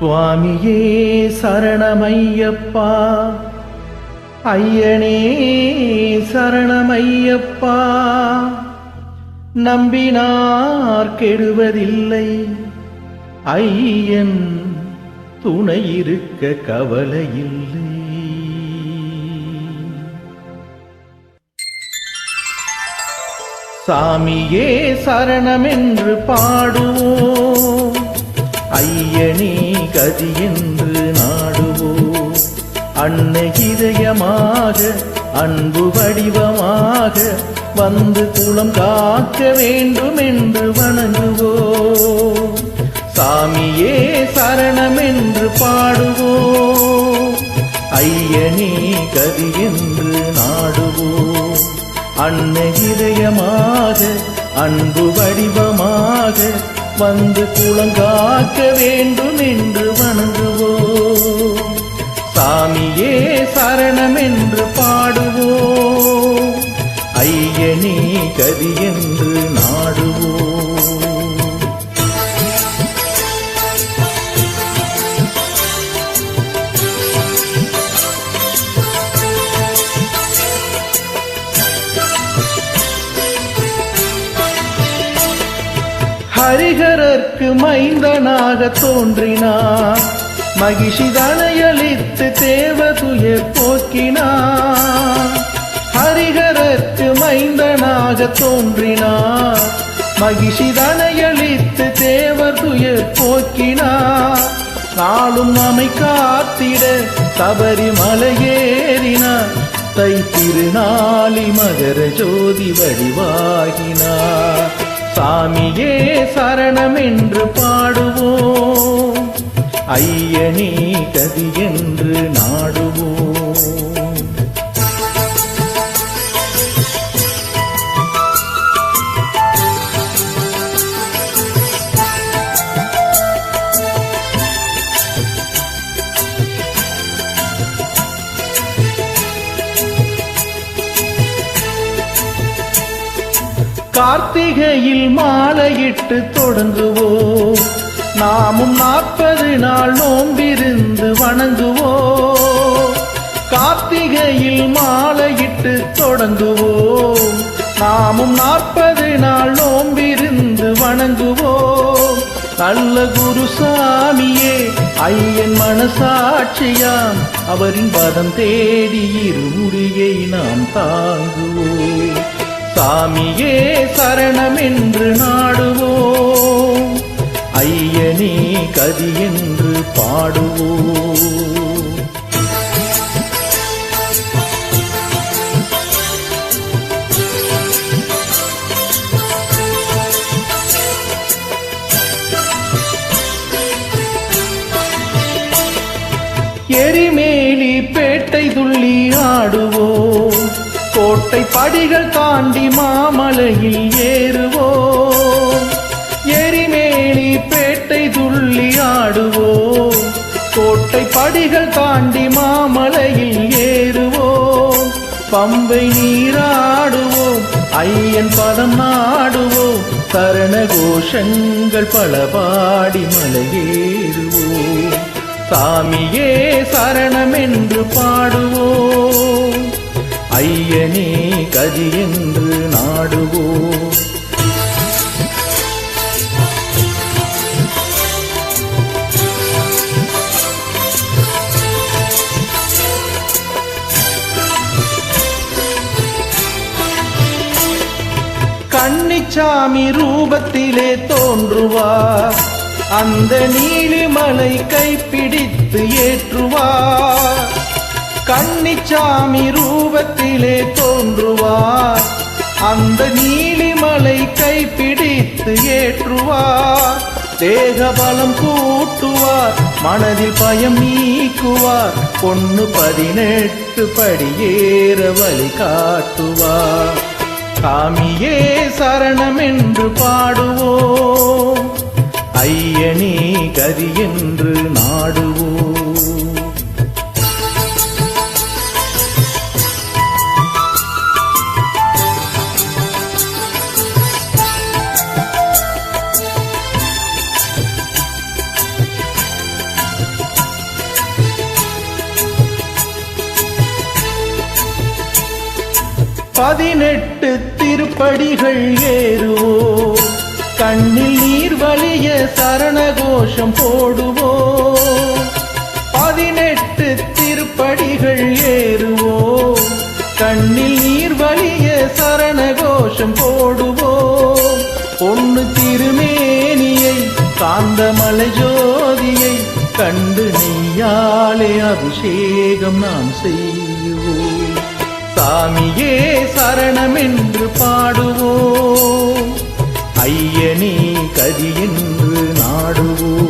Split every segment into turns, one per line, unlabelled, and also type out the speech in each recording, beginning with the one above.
சுவாமியே சரணமையப்பா. ஐயனே சரணமையப்பா. நம்பினார் கெடுவதில்லை. ஐயன் துணை இருக்க கவலையில்லை. சாமியே சரணமென்று பாடுவோம். ஐயனே கதி என்று நாடுவோம். அன்னகிதயமாக அன்பு வடிவமாக வந்து குலம் காக்க வேண்டும் என்று வணங்குவோம். சாமியே சரணம் என்று பாடுவோம். ஐயனே கதி என்று நாடுவோம். அன்ன இதயமாக அன்பு வடிவமாக வந்து குளங்காக்க வேண்டும் என்று வணங்குவோம். சாமியே சரணம் என்று பாடுவோம். ஐயனே கதி என்று நாடு ஹரிகரர்க்கு மைந்தனாக தோன்றினார். மகிஷிதனையளித்து தேவதுய போக்கினான் ஹரிகரர்க்கு மைந்தனாக தோன்றினார். மகிஷிதனையளித்து தேவதுய போக்கினான் நாளும் நம்மை காத்திட சபரிமலையேறினார் தை திருநாளி மகர ஜோதி வடிவாகினார் சாமியே சரணம் என்று பாடுவோம். ஐயனே கதி என்று நாடுவோம். கார்த்திகையில் மாலையிட்டு தொடங்குவோம். நாமும் நாற்பது நாள் நோம்பிருந்து வணங்குவோம். கார்த்திகையில் மாலையிட்டு தொடங்குவோம். நாமும் நாற்பது நாள் நோம்பிருந்து வணங்குவோம். நல்ல குரு சாமியே ஐயன் மனசாட்சியாம் அவரின் பதம் தேடி இருமுடியை நாம் தாங்குவோம். சாமியே சரணமென்று நாடுவோம். ஐயனே கதி என்று பாடுவோம். எரிமேலி பேட்டை துள்ளி ஆடுவோம். கோட்டை படிகள் தாண்டி மாமலையில் ஏறுவோம். எரிமேலி பேட்டை துள்ளி ஆடுவோம். கோட்டை படிகள் தாண்டி மாமலையில் ஏறுவோம். பம்பை நீராடுவோம் ஐயன் பதம் நாடுவோம். சரண கோஷங்கள் பல பாடி மலையேறுவோம். சாமியே சரணம் என்று பாடுவோம். ஐயனே கதி என்று நாடுவோம். கன்னிச்சாமி ரூபத்திலே தோன்றுவார். அந்த நீலிமலை கைப்பிடித்து ஏற்றுவார். கன்னிச்சாமி ரூபத்திலே தோன்றுவார். அந்த நீலிமலை கைப்பிடித்து ஏற்றுவார். தேக பலம் கூட்டுவார் மனதில் பயம் நீக்குவார் பொண்ணு பதினெட்டு படியேற வழி காட்டுவார். சாமியே சரணம் என்று பாடுவோம். ஐயனே கதி என்று நாடுவோம். பதினெட்டு திருப்படிகள் ஏறுவோம். கண்ணில் நீர் வழிய சரண கோஷம் போடுவோம். பதினெட்டு திருப்படிகள் ஏறுவோம். கண்ணில் நீர் வழிய சரண கோஷம் போடுவோம். பொண்ணு திருமேனியை காந்தமலை ஜோதியை கண்டு நீயாலே அபிஷேகம் நாம் செய்வோம். சாமியே சரணம் என்று பாடுவோம். ஐயனே கதி என்று நாடுவோம்.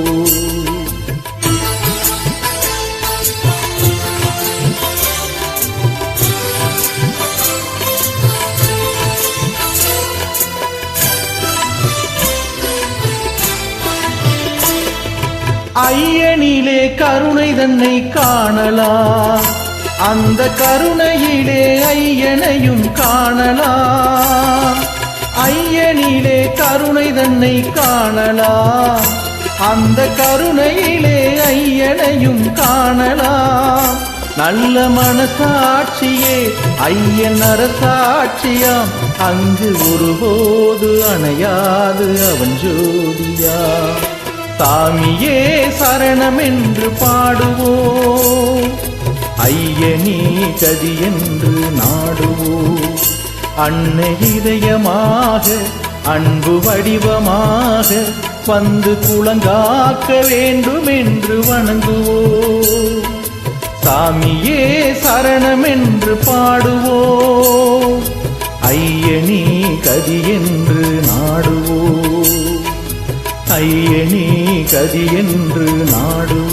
ஐயனிலே கருணை தன்னை காணலாம். அந்த கருணையிலே ஐயனையும் காணலாம். ஐயனிலே கருணை தன்னை காணலாம். அந்த கருணையிலே ஐயனையும் காணலாம். நல்ல மனசாட்சியே ஐயன் அரசாட்சியாம். அங்கு ஒருபோது அணையாது அவன் ஜோதியா சாமியே சரணம் என்று பாடுவோம். ஐயனே கதி என்று நாடுவோம். அன்னை இதயமாக அன்பு வடிவமாக வந்து குளங்காக்க வேண்டும் என்று வணங்குவோம். சாமியே சரணம் என்று பாடுவோம். ஐயனே கதி என்று நாடுவோம். ஐயனே கதி என்று நாடுவோம்.